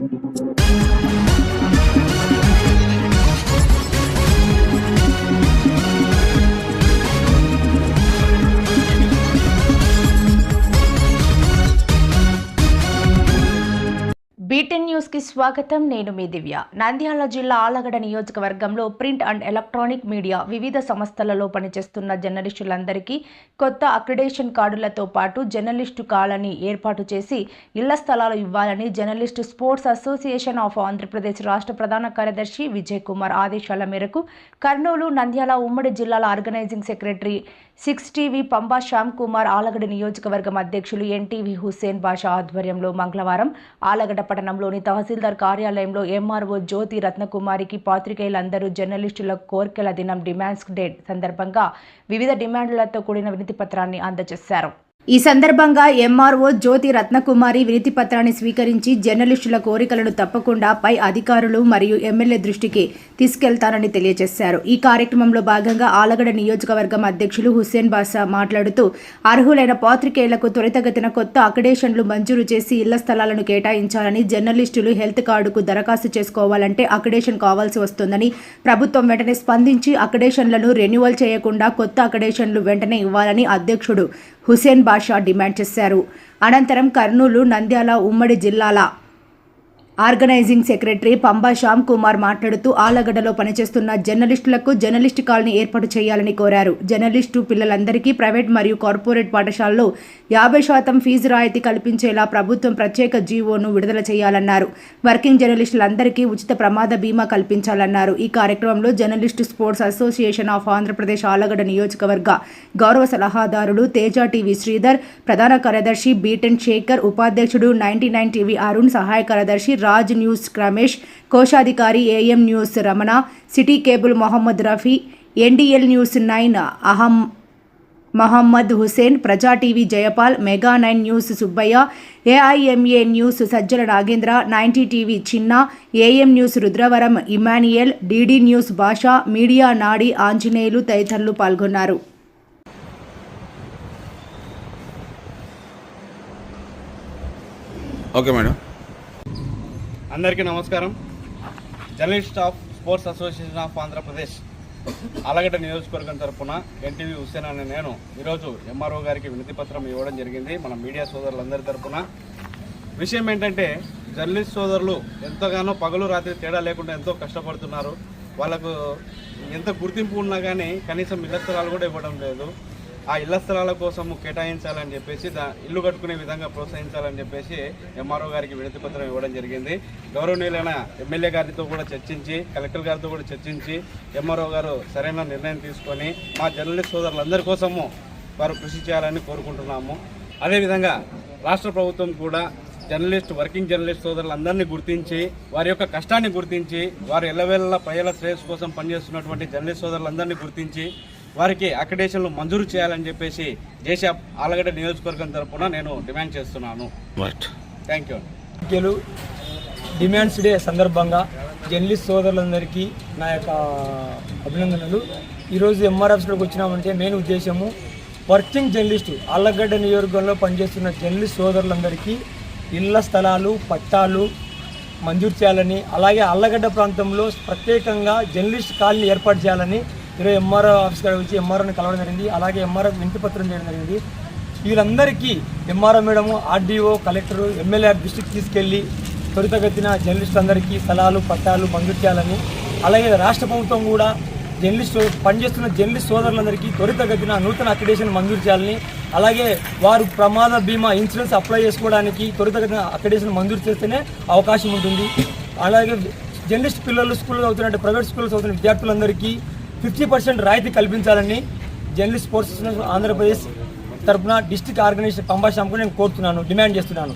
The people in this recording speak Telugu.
బీటెన్ న్యూస్కి స్వాగతం. నేను మీ దివ్య. నంద్యాల జిల్లా ఆలగడ నియోజకవర్గంలో ప్రింట్ అండ్ ఎలక్ట్రానిక్ మీడియా వివిధ సంస్థలలో పనిచేస్తున్న జర్నలిస్టులందరికీ కొత్త అక్రిడేషన్ కార్డులతో పాటు జర్నలిస్టు కాలనీ ఏర్పాటు చేసి ఇళ్ళ స్థలాలు ఇవ్వాలని journalist sports association of Andhra Pradesh రాష్ట్ర ప్రధాన కార్యదర్శి విజయ్ కుమార్ ఆదేశాల మేరకు కర్నూలు నంద్యాల ఉమ్మడి జిల్లాల organising secretary six TV Pamba Shyam Kumar Allagadda నియోజకవర్గం అధ్యక్షులు ఎన్టీవీ హుస్సేన్ బాషా ఆధ్వర్యంలో మంగళవారం ఆలగడ పట్టణంలోని తహసీల్దార్ కార్యాలయంలో ఎంఆర్ఓ జ్యోతి రత్నకుమారికి పాత్రికేయులందరూ జర్నలిస్టుల కోర్కెల దినం డిమాండ్స్ డే సందర్భంగా వివిధ డిమాండ్లతో కూడిన వినతి పత్రాన్ని అందజేశారు. ఈ సందర్భంగా ఎంఆర్ఓ జ్యోతి రత్నకుమారి వినతి పత్రాన్ని స్వీకరించి జర్నలిస్టుల కోరికలను తప్పకుండా పై అధికారులు మరియు ఎమ్మెల్యే దృష్టికి తీసుకెళ్తానని తెలియజేశారు. ఈ కార్యక్రమంలో భాగంగా ఆలగడ నియోజకవర్గం అధ్యక్షులు హుస్సేన్ బాసా మాట్లాడుతూ అర్హులైన పాత్రికేయులకు త్వరితగతిన కొత్త అకడేషన్లు మంజూరు చేసి ఇళ్ళ స్థలాలను కేటాయించాలని జర్నలిస్టులు హెల్త్ కార్డుకు దరఖాస్తు చేసుకోవాలంటే అకడేషన్ కావాల్సి వస్తుందని ప్రభుత్వం వెంటనే స్పందించి అకడేషన్లను రెన్యువల్ చేయకుండా కొత్త అకడేషన్లు వెంటనే ఇవ్వాలని అధ్యక్షుడు హుసేన్ బాషా డిమాండ్ చేశారు. అనంతరం కర్నూలు నంద్యాల ఉమ్మడి జిల్లాల ఆర్గనైజింగ్ సెక్రటరీ పంబా శ్యామ్ కుమార్ మాట్లాడుతూ ఆలగడ్డలో పనిచేస్తున్న జర్నలిస్టులకు జర్నలిస్ట్ కాలనీ ఏర్పాటు చేయాలని కోరారు. జర్నలిస్టు పిల్లలందరికీ ప్రైవేట్ మరియు కార్పొరేట్ పాఠశాలలో యాభై శాతం ఫీజు రాయితీ కల్పించేలా ప్రభుత్వం ప్రత్యేక జీవోను విడుదల చేయాలన్నారు. వర్కింగ్ జర్నలిస్టులందరికీ ఉచిత ప్రమాద బీమా కల్పించాలన్నారు. ఈ కార్యక్రమంలో journalist sports association of Andhra Pradesh Allagadda నియోజకవర్గ గౌరవ సలహాదారుడు తేజ టీవీ శ్రీధర్ ప్రధాన కార్యదర్శి బీటెన్ శేఖర్ ఉపాధ్యక్షుడు నైన్టీ నైన్ టీవీ అరుణ్ సహాయ కార్యదర్శి రాజ్ న్యూస్ రమేష్ కోశాధికారి AM news Ramana city cable Mohammed Rafi NDL news nine అహం Mohammed Hussain Praja TV Jayapal mega nine news Subbaiah AIMA news Sajjala Nagendra ninety TV చిన్న AM news Rudravaram Emmanuel DD news Basha media నాడి ఆంజనేయులు తదితరులు పాల్గొన్నారు. Okay madam. అందరికీ నమస్కారం. Journalist of sports association of Andhra Pradesh Allagadda నియోజకవర్గం తరఫున ఎన్టీవీ హుస్సేన్ అనే నేను ఈరోజు ఎంఆర్ఓ గారికి వినతి పత్రం ఇవ్వడం జరిగింది. మన మీడియా సోదరులందరి తరఫున విషయం ఏంటంటే జర్నలిస్ట్ సోదరులు ఎంతగానో పగలు రాత్రి తేడా లేకుండా ఎంతో కష్టపడుతున్నారు. వాళ్ళకు ఎంత గుర్తింపు ఉన్నా కానీ కనీసం ఇళ్ళ కూడా ఇవ్వడం లేదు. ఆ ఇళ్ళ స్థలాల కోసం కేటాయించాలని చెప్పేసి దా ఇల్లు కట్టుకునే విధంగా ప్రోత్సహించాలని చెప్పేసి ఎంఆర్ఓ గారికి విడతి పత్రం ఇవ్వడం జరిగింది. గౌరవనీయులైన ఎమ్మెల్యే గారితో కూడా చర్చించి కలెక్టర్ గారితో కూడా చర్చించి ఎంఆర్ఓ గారు సరైన నిర్ణయం తీసుకొని మా జర్నలిస్ట్ సోదరులందరి కోసము వారు కృషి చేయాలని కోరుకుంటున్నాము. అదేవిధంగా రాష్ట్ర ప్రభుత్వం కూడా జర్నలిస్ట్ వర్కింగ్ జర్నలిస్ట్ సోదరులందరినీ గుర్తించి వారి యొక్క కష్టాన్ని గుర్తించి వారు ఎల్లవేళ ప్రజల శ్రేయస్ కోసం పనిచేస్తున్నటువంటి జర్నలిస్ట్ సోదరులందరినీ గుర్తించి వారికి అక్రిడేషన్లు మంజూరు చేయాలని చెప్పేసి దేశ ఆలగడ్డ నియోజకవర్గం తరపున నేను డిమాండ్ చేస్తున్నాను. థ్యాంక్ యూ డిమాండ్స్ డే సందర్భంగా జర్నలిస్ట్ సోదరులందరికీ నా యొక్క అభినందనలు. ఈరోజు ఎంఆర్ఎఫ్స్లోకి వచ్చినామంటే మెయిన్ ఉద్దేశము వర్కింగ్ జర్నలిస్టు ఆళ్ళగడ్డ నియోజకవర్గంలో పనిచేస్తున్న జర్నలిస్ట్ సోదరులందరికీ ఇళ్ళ స్థలాలు పట్టాలు మంజూరు చేయాలని అలాగే అల్లగడ్డ ప్రాంతంలో ప్రత్యేకంగా జర్నలిస్ట్ కాలనీ ఏర్పాటు చేయాలని ఈరోజు ఎంఆర్ఓ ఆఫీస్ కాడ వచ్చి ఎంఆర్ఓని కలవడం జరిగింది. అలాగే ఎంఆర్ఓ వింతి పత్రం చేయడం జరిగింది. వీళ్ళందరికీ MRO madam RDO collector MLA district తీసుకెళ్ళి త్వరితగతిన జర్నలిస్ట్ అందరికీ స్థలాలు పట్టాలు మంజూరు చేయాలని అలాగే రాష్ట్ర ప్రభుత్వం కూడా జర్నలిస్ట్ పనిచేస్తున్న జర్నలిస్ట్ సోదరులందరికీ త్వరితగతిన నూతన అక్రిడేషన్ మంజూరు చేయాలని అలాగే వారు ప్రమాద బీమా ఇన్సూరెన్స్ అప్లై చేసుకోవడానికి త్వరితగతిన అక్రిడేషన్ మంజూరు చేస్తేనే అవకాశం ఉంటుంది. అలాగే జర్నలిస్ట్ పిల్లలు స్కూల్లో చదువుతున్నట్టు ప్రైవేట్ స్కూల్లో చదువుతున్న విద్యార్థులందరికీ ఫిఫ్టీ పర్సెంట్ రాయితీ కల్పించాలని జర్నలిస్ట్ స్పోర్ట్స్ ఆంధ్రప్రదేశ్ తరపున డిస్టిక్ ఆర్గనైజేషన్ పంబా శ్యామ్కు నేను కోరుతున్నాను డిమాండ్ చేస్తున్నాను.